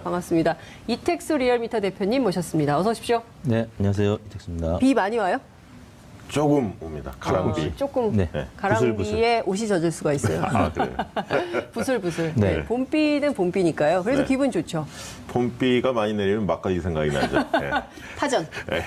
반갑습니다. 반갑습니다. 이택수 리얼미터 대표님 모셨습니다. 어서 오십시오. 네, 안녕하세요. 이택수입니다. 비 많이 와요? 조금 옵니다. 가랑비. 어, 조금 네. 네. 가랑비에 부슬부슬. 옷이 젖을 수가 있어요. 아, 그래요. 부슬부슬. 네. 네. 봄비는 봄비니까요. 그래도 네. 기분 좋죠. 봄비가 많이 내리면 막가지 생각이 나죠. 네. 파전. 네.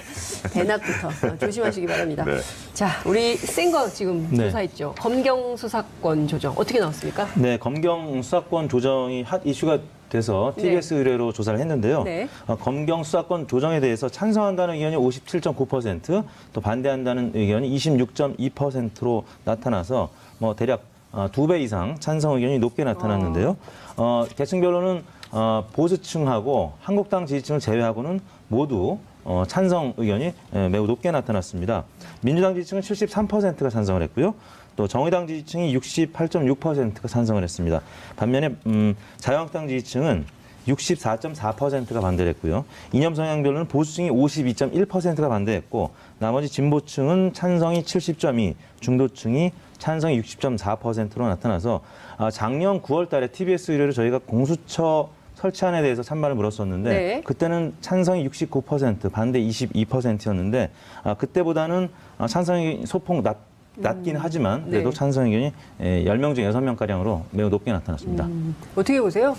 대낮부터 어, 조심하시기 바랍니다. 네. 자, 우리 센 거 지금 네. 조사했죠. 검경 수사권 조정 어떻게 나왔습니까? 네, 검경 수사권 조정이 핫 이슈가 돼서 TBS 의뢰로 조사를 했는데요. 네. 어, 검경 수사권 조정에 대해서 찬성한다는 의견이 57.9%, 또 반대한다는 의견이 26.2%로 나타나서 뭐 대략 어, 두배 이상 찬성 의견이 높게 나타났는데요. 어, 계층별로는 어, 보수층하고 한국당 지지층을 제외하고는 모두 어, 찬성 의견이 에, 매우 높게 나타났습니다. 민주당 지지층은 73%가 찬성을 했고요. 또 정의당 지지층이 68.6%가 찬성을 했습니다. 반면에 음, 자유한국당 지지층은 64.4%가 반대를 했고요. 이념 성향별로는 보수층이 52.1%가 반대했고 나머지 진보층은 찬성이 70.2, 중도층이 찬성이 60.4%로 나타나서 아, 작년 9월 달에 TBS 의뢰로 저희가 공수처 설치안에 대해서 찬반을 물었었는데 네. 그때는 찬성이 69%, 반대 22%였는데 아, 그때보다는 아, 찬성이 소폭 낮, 낮긴 하지만 그래도 네. 찬성 의견이 에, 10명 중 6명가량으로 매우 높게 나타났습니다. 어떻게 보세요?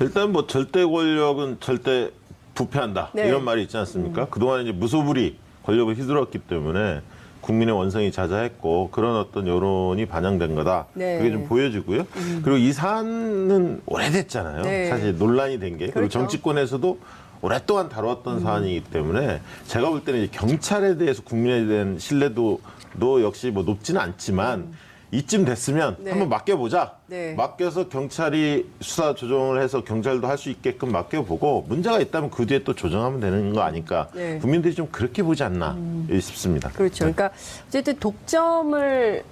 일단 뭐 절대 권력은 절대 부패한다. 네. 이런 말이 있지 않습니까? 그동안 이제 무소불위 권력을 휘둘렀기 때문에 국민의 원성이 자자했고 그런 어떤 여론이 반영된 거다. 네. 그게 좀 보여지고요. 그리고 이 사안은 오래됐잖아요. 네. 사실 논란이 된 게. 그리고 그렇죠. 정치권에서도 오랫동안 다뤘던 사안이기 때문에 제가 볼 때는 이제 경찰에 대해서 국민에 대한 신뢰도 도 역시 뭐 높지는 않지만 이쯤 됐으면 네. 한번 맡겨보자. 네. 맡겨서 경찰이 수사 조정을 해서 경찰도 할 수 있게끔 맡겨보고 문제가 있다면 그 뒤에 또 조정하면 되는 거 아닐까. 네. 국민들이 좀 그렇게 보지 않나 싶습니다. 그렇죠. 그러니까 어쨌든 독점을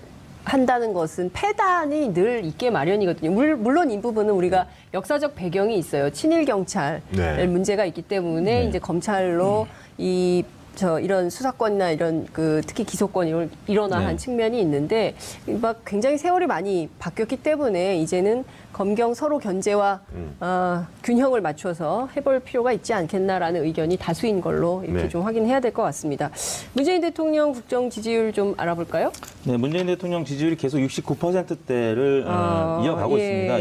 한다는 것은 패단이 늘 있게 마련이거든요. 물, 물론 이 부분은 우리가 역사적 배경이 있어요. 친일 경찰 네. 문제가 있기 때문에 이제 검찰로 이 저 이런 수사권이나 이런 그 특히 기소권 이런 일어나한 네. 측면이 있는데 막 굉장히 세월이 많이 바뀌었기 때문에 이제는 검경 서로 견제와 음. 어, 균형을 맞춰서 해볼 필요가 있지 않겠나라는 의견이 다수인 걸로 이렇게 네. 좀 확인해야 될 것 같습니다. 문재인 대통령 국정 지지율 좀 알아볼까요? 네, 문재인 대통령 지지율이 계속 69%대를 아, 이어가고 예. 있습니다.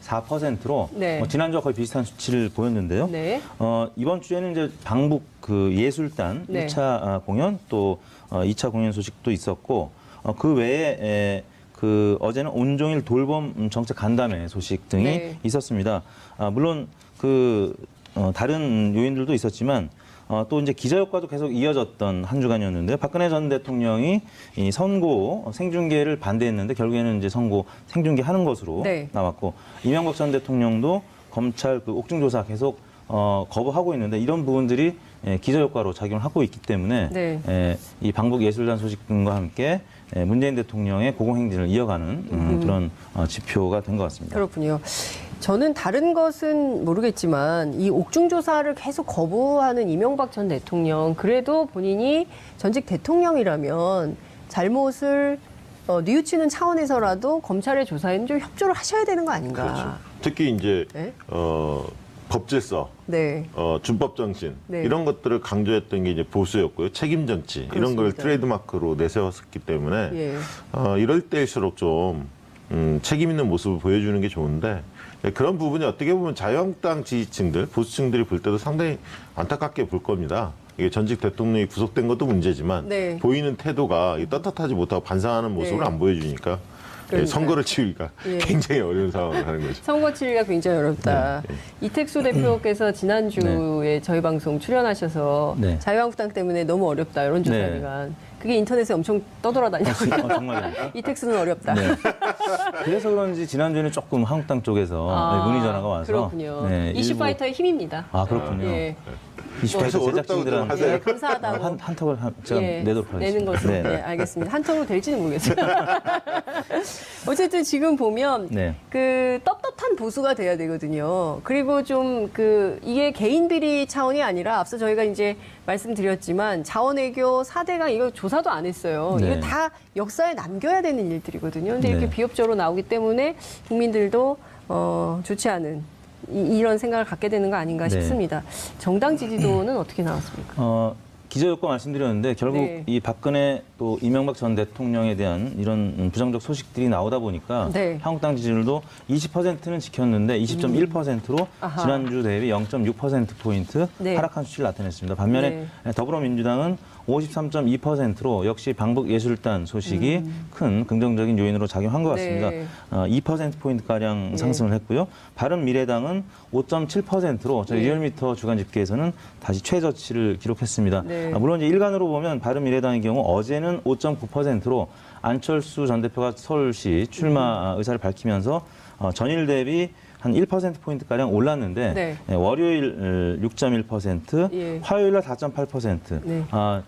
69.4%로 네. 지난주와 거의 비슷한 수치를 보였는데요. 네. 어, 이번 주에는 이제 방북 그 예술단 네. 1차 아, 공연 또 어, 2차 공연 소식도 있었고 어, 그 외에 에, 그 어제는 온종일 돌봄 음, 정책 간담회 소식 등이 네. 있었습니다. 아, 물론 그 어, 다른 요인들도 있었지만 어, 또 이제 기자 효과도 계속 이어졌던 한 주간이었는데요. 박근혜 전 대통령이 이 선고 생중계를 반대했는데 결국에는 이제 선고 생중계 하는 것으로 네. 나왔고 이명박 전 대통령도 검찰 그 옥중 조사 계속 어, 거부하고 있는데 이런 부분들이 예, 기저 효과로 작용을 하고 있기 때문에 네. 예, 이 방북 예술단 소식 등과 함께 예, 문재인 대통령의 고공행진을 이어가는 음, 그런 어, 지표가 된 것 같습니다. 그렇군요. 저는 다른 것은 모르겠지만 이 옥중 조사를 계속 거부하는 이명박 전 대통령 그래도 본인이 전직 대통령이라면 잘못을 어, 뉘우치는 차원에서라도 검찰의 조사에는 좀 협조를 하셔야 되는 거 아닌가? 그렇죠. 특히 이제 네. 어, 법질서, 네. 어, 준법 정신 네. 이런 것들을 강조했던 게 이제 보수였고요. 책임 정치 이런 걸. 트레이드마크로 내세웠기 때문에 예. 어, 이럴 때일수록 좀 음, 책임 있는 모습을 보여주는 게 좋은데 예, 그런 부분이 어떻게 보면 자유한국당 지지층들, 보수층들이 볼 때도 상당히 안타깝게 볼 겁니다. 이게 전직 대통령이 구속된 것도 문제지만 네. 보이는 태도가 이 떳떳하지 못하고 반성하는 모습을 네. 안 보여주니까 예, 그러니까요. 선거를 치르기가 예. 굉장히 어려운 상황을 하는 거죠. 선거 치기가 굉장히 어렵다. 네, 이택수 대표께서 지난주에 저희 방송 출연하셔서 네. 자유한국당 때문에 너무 어렵다 이런 조사 네. 기간. 그게 인터넷에 엄청 떠돌아다니고 어, 정말입니까? 이택수는 어렵다. 네. 그래서 그런지 지난주에는 조금 한국당 쪽에서 아, 네, 문의 전화가 와서 그렇군요. 네, 이슈파이터의 힘입니다. 아 그렇군요. 계속 어렵다고 좀 하세요. 예, 감사하다고. 한, 한 턱을 한, 제가 예, 내도록 하겠습니다. 내는 것으로. 네, 알겠습니다. 한 턱으로 될지는 모르겠어요. 어쨌든 지금 보면 네. 그 떳떳한 보수가 돼야 되거든요. 그리고 좀 그 이게 개인 비리 차원이 아니라 앞서 저희가 이제 말씀드렸지만 자원외교 4대가 이거 조사도 안 했어요. 네. 이거 다 역사에 남겨야 되는 일들이거든요. 근데 이렇게 네. 비협조로 나오기 때문에 국민들도 어, 좋지 않은 이, 런 생각을 갖게 되는 거 아닌가 네. 싶습니다. 정당 지지도는 어떻게 나왔습니까? 어, 기저효과 말씀드렸는데 결국 네. 이 박근혜 또 이명박 전 대통령에 대한 이런 음, 부정적 소식들이 나오다 보니까 네. 한국당 지지율도 20%는 지켰는데 20.1%로 아하. 지난주 대비 0.6% 포인트 네. 하락한 수치를 나타냈습니다. 반면에 더불어민주당은 53.2%로 역시 방북예술단 소식이 큰 긍정적인 요인으로 작용한 것 같습니다. 음. 네. 어, 2%포인트 가량 네. 상승을 했고요. 바른미래당은 5.7%로 저희 네. 리얼미터 주간 집계에서는 다시 최저치를 기록했습니다. 네. 아, 물론 이제 일간으로 보면 바른미래당의 경우 어제는 5.9%로 안철수 전 대표가 서울시 출마 음. 의사를 밝히면서 어, 전일 대비 한 1%포인트 가량 올랐는데 네. 예, 월요일 6.1%, 예. 화요일 날 4.8%. 네. 아,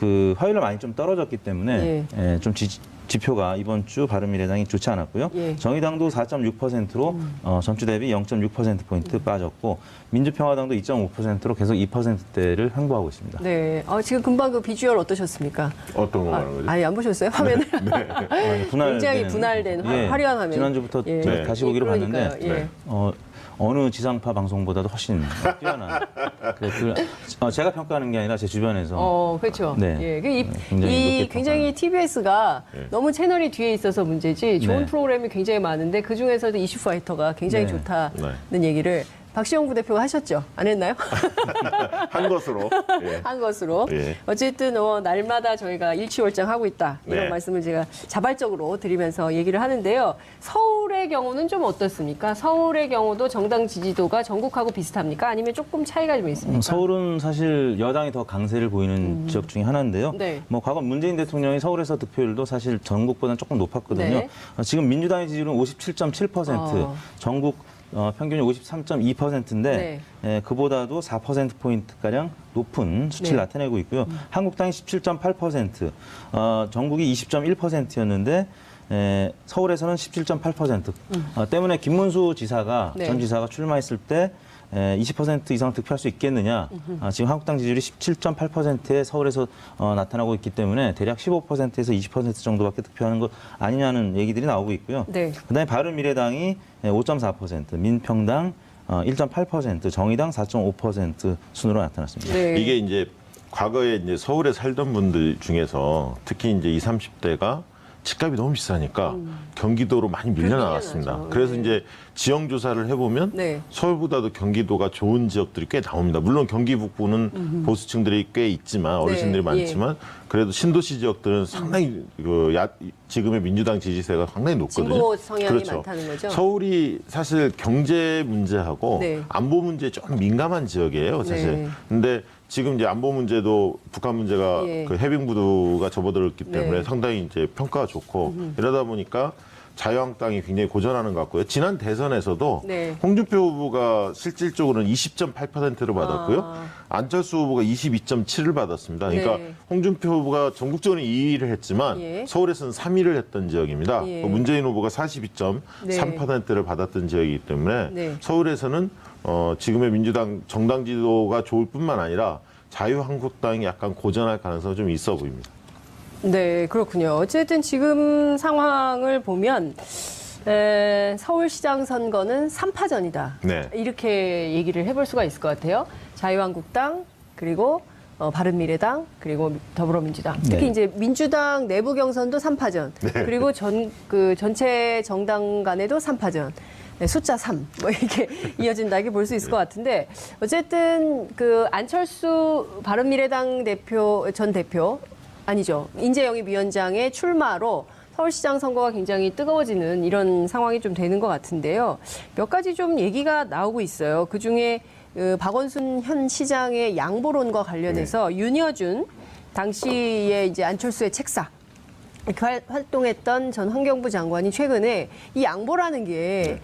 그 화요일 날 많이 좀 떨어졌기 때문에 예, 좀 지, 지표가 이번 주 바른미래당이 좋지 않았고요. 예. 음. 정의당도 4.6%로 어, 전주 대비 0.6%포인트 빠졌고 민주평화당도 2.5%로 계속 2%대를 횡보하고 있습니다. 네. 어, 지금 금방 그 비주얼 어떠셨습니까? 어떤 거 아, 말하는 거죠? 아니 안 보셨어요? 화면을 어, 분할 굉장히 분할된 화- 화려한 화면. 지난주부터 예. 저 네. 다시 보기로 예. 봤는데 예. 네. 어, 어느 지상파 방송보다도 훨씬 뛰어난. 그래, 그, 어, 제가 평가하는 게 아니라 제 주변에서 어, 그렇죠. 네. 예. 그 이, 네, 굉장히 이 굉장히 TBS가 네. 너무 채널이 뒤에 있어서 문제지 좋은 네. 프로그램이 굉장히 많은데 그 중에서도 이슈 파이터가 굉장히 네. 좋다는 얘기를 박시영 부대표가 하셨죠? 안 했나요? 한 것으로. 예. 한 것으로. 예. 어쨌든 어, 날마다 저희가 일취월장 하고 있다. 이런 네. 말씀을 제가 자발적으로 드리면서 얘기를 하는데요. 서울의 경우는 좀 어떻습니까? 서울의 경우도 정당 지지도가 전국하고 비슷합니까? 아니면 조금 차이가 좀 있습니까? 음, 서울은 사실 여당이 더 강세를 보이는 지역 중에 하나인데요. 음. 네. 뭐 과거 문재인 대통령이 서울에서 득표율도 사실 전국보다는 조금 높았거든요. 네. 어, 지금 민주당의 지지율은 57.7%, 어. 전국 어, 평균이 53.2%인데 예, 그보다도 4% 포인트 가량 높은 수치를 네. 나타내고 있고요. 한국당이 17.8%, 어, 전국이 20.1%였는데 에, 서울에서는 17.8% 어, 때문에 김문수 지사가 음. 네. 전 지사가 출마했을 때 에, 20% 이상 득표할 수 있겠느냐. 아, 지금 한국당 지지율이 17.8%에 서울에서 어, 나타나고 있기 때문에 대략 15%에서 20% 정도밖에 득표하는 것 아니냐는 얘기들이 나오고 있고요. 네. 그다음에 바른미래당이 5.4%, 민평당 어, 1.8%, 정의당 4.5% 순으로 나타났습니다. 네. 이게 이제 과거에 이제 서울에 살던 분들 중에서 특히 이제 20, 30대가 집값이 너무 비싸니까 경기도로 많이 밀려 나왔습니다. 밀려나죠. 그래서 네. 이제 지형 조사를 해보면 네. 서울보다도 경기도가 좋은 지역들이 꽤 나옵니다. 물론 경기 북부는 보수층들이 꽤 있지만 어르신들이 네, 예. 많지만 그래도 신도시 지역들은 상당히 그 야, 지금의 민주당 지지세가 상당히 높거든요. 그렇죠. 서울이 사실 경제 문제하고 네. 안보 문제에 좀 민감한 지역이에요, 사실. 네. 근데 지금 이제 안보 문제도 북한 문제가 예. 그 해병부두가 접어들었기 때문에 네. 상당히 이제 평가가 좋고 이러다 보니까 자유한국당이 굉장히 고전하는 것 같고요. 지난 대선에서도 네. 홍준표 후보가 실질적으로는 20.8%를 받았고요. 아. 안철수 후보가 22.7을 받았습니다. 그러니까 네. 홍준표 후보가 전국적으로 2위를 했지만 예. 서울에서는 3위를 했던 지역입니다. 예. 문재인 후보가 42.3%를 받았던 지역이기 때문에 네. 서울에서는 어, 지금의 민주당 정당 지도가 좋을 뿐만 아니라 자유한국당이 약간 고전할 가능성이 좀 있어 보입니다. 네, 그렇군요. 어쨌든 지금 상황을 보면 에, 서울시장 선거는 3파전이다. 네. 이렇게 얘기를 해볼 수가 있을 것 같아요. 자유한국당 그리고 어, 바른미래당 그리고 더불어민주당. 특히 네. 이제 민주당 내부 경선도 3파전. 그리고 전 그 전체 정당 간에도 3파전. 네, 숫자 3. 뭐 이렇게 이어진다 이렇게 볼수 있을 것 같은데 어쨌든 그 안철수 바른미래당 대표 전 대표 아니죠. 인재영입 위원장의 출마로 서울시장 선거가 굉장히 뜨거워지는 이런 상황이 좀 되는 것 같은데요. 몇 가지 좀 얘기가 나오고 있어요. 그 중에 그 박원순 현 시장의 양보론과 관련해서 윤여준 당시에 이제 안철수의 책사 활- 활동했던 전 환경부 장관이 최근에 이 양보라는 게그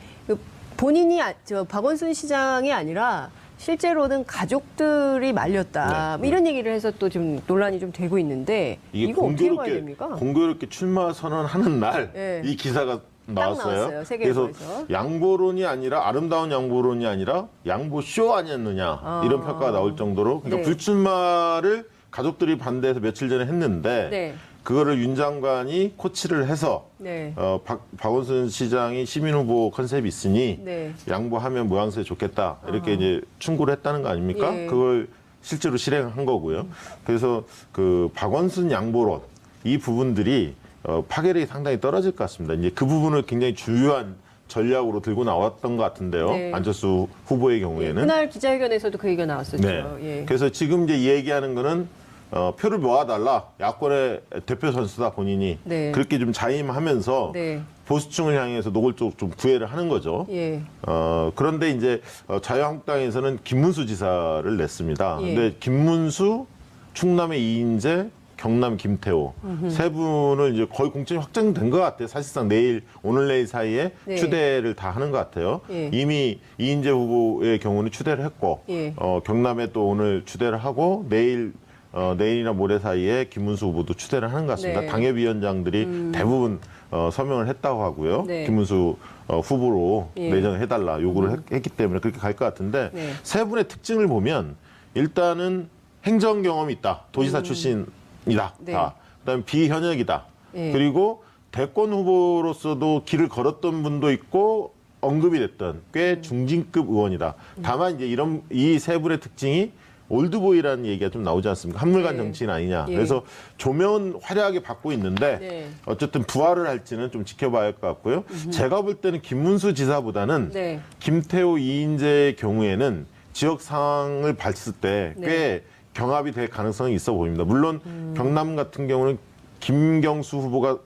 본인이 아- 저 박원순 시장이 아니라 실제로는 가족들이 말렸다 네. 뭐 이런 얘기를 해서 또좀 논란이 좀 되고 있는데 이게 이거 어떻게 봐야 공교롭게 됩니까? 공교롭게 출마 선언하는 날이 네. 기사가 나왔어요. 그래서. 양보론이 아니라 아름다운 양보론이 아니라 양보 쇼 아니었느냐 아. 이런 평가가 나올 정도로 그러니까 네. 불출마를 가족들이 반대해서 며칠 전에 했는데 네. 그거를 윤 장관이 코치를 해서 네. 어, 박, 박원순 시장이 시민 후보 컨셉이 있으니 네. 양보하면 모양새 좋겠다 이렇게 이제 충고를 했다는 거 아닙니까? 예. 그걸 실제로 실행한 거고요. 그래서 그 박원순 양보론 이 부분들이 어, 파괴력이 상당히 떨어질 것 같습니다. 이제 그 부분을 굉장히 중요한 전략으로 들고 나왔던 것 같은데요. 네. 안철수 후보의 경우에는 그날 기자회견에서도 그 얘기가 나왔었죠. 네. 예. 그래서 지금 이제 얘기하는 거는 어, 표를 모아달라. 야권의 대표 선수다 본인이 네. 그렇게 좀 자임하면서 네. 보수층을 향해서 노골적 좀 구애를 하는 거죠. 예. 어, 그런데 이제 어, 자유한국당에서는 김문수 지사를 냈습니다. 예. 근데 김문수, 충남의 이인재, 경남 김태호 세 분을 이제 거의 공천이 확정된 것 같아요. 사실상 내일 오늘 내일 사이에 네. 추대를 다 하는 것 같아요. 예. 이미 이인재 후보의 경우는 추대를 했고 예. 어, 경남에 또 오늘 추대를 하고 내일 어, 내일이나 모레 사이에 김문수 후보도 추대를 하는 것 같습니다. 네. 음. 당협위원장들이 대부분 어, 서명을 했다고 하고요. 네. 김문수 어, 후보로 예. 내정을 해달라 요구를 했, 했기 때문에 그렇게 갈 것 같은데 네. 세 분의 특징을 보면 일단은 행정 경험이 있다. 도지사 출신이다. 음. 네. 다. 그다음에 비현역이다. 예. 그리고 대권 후보로서도 길을 걸었던 분도 있고 언급이 됐던 꽤 중진급 의원이다. 다만 이제 이런 이 세 분의 특징이 올드보이라는 얘기가 좀 나오지 않습니까? 한물간 네. 정치인 아니냐. 예. 그래서 조명은 화려하게 받고 있는데 네. 어쨌든 부활을 할지는 좀 지켜봐야 할 것 같고요. 제가 볼 때는 김문수 지사보다는 네. 김태호 이인재의 경우에는 지역 상황을 봤을 때꽤 네. 경합이 될 가능성이 있어 보입니다. 물론 경남 같은 경우는 김경수 후보가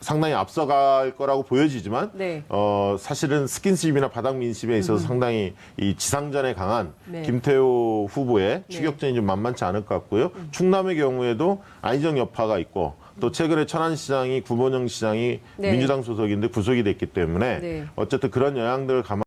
상당히 앞서갈 거라고 보여지지만 네. 어 사실은 스킨십이나 바닥 민심에 있어서 상당히 이 지상전에 강한 네. 김태호 후보의 추격전이 좀 만만치 않을 것 같고요. 충남의 경우에도 안희정 여파가 있고 또 최근에 천안시장이 구본영 시장이 네. 민주당 소속인데 구속이 됐기 때문에 네. 어쨌든 그런 영향들을 감안